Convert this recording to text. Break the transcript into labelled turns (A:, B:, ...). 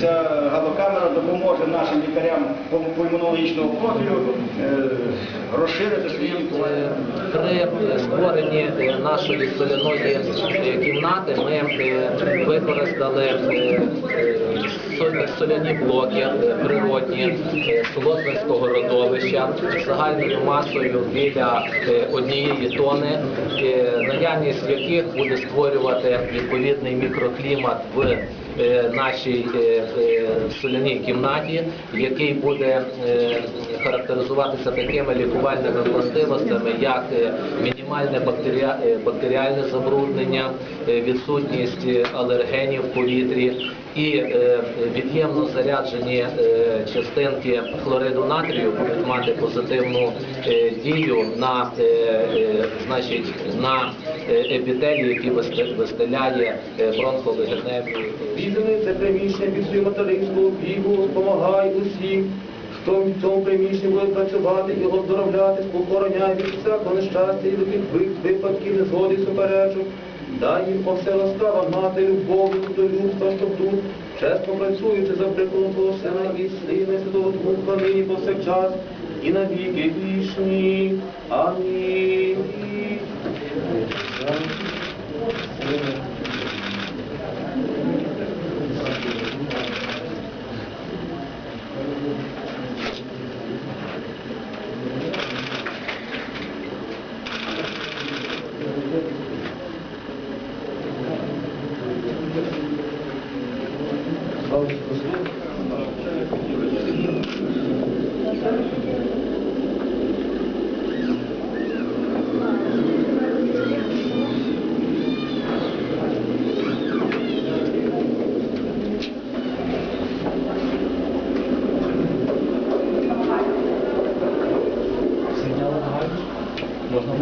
A: ця галокамера допоможе нашим лікарям пульмонологічного профілю е, розширити свій.
B: При створенні е, нашої соляної е, кімнати ми використали соляні блоки природні Солотвинського родовища загальною масою біля е, однієї тони, е, наявність яких буде створювати відповідний мікроклімат в е, нашій соляній кімнаті, який буде е, характеризуватися такими лікувальними властивостями, як е, мінімальне е, бактеріальне забруднення, е, відсутність алергенів в повітрі і від'ємно заряджені частинки хлориду натрію будуть мати позитивну дію на, значить, на е, епітелії, які висте- вистеляє бронхолегеневі
C: Візини це приміщення материнську опіку, допомагай усім, хто в цьому приміщенні буде працювати і оздоровляти, охороняє від всякого нещастя і таких випадків, незгоди і суперечок. Дай їм по все ласкава мати любові, до людства, щоб тут, чесно працюючи за прикладом Твого Сина і Сина, і Святого Духа, нині повсякчас, і навіки вічні. Слава Ісусу.
B: Можна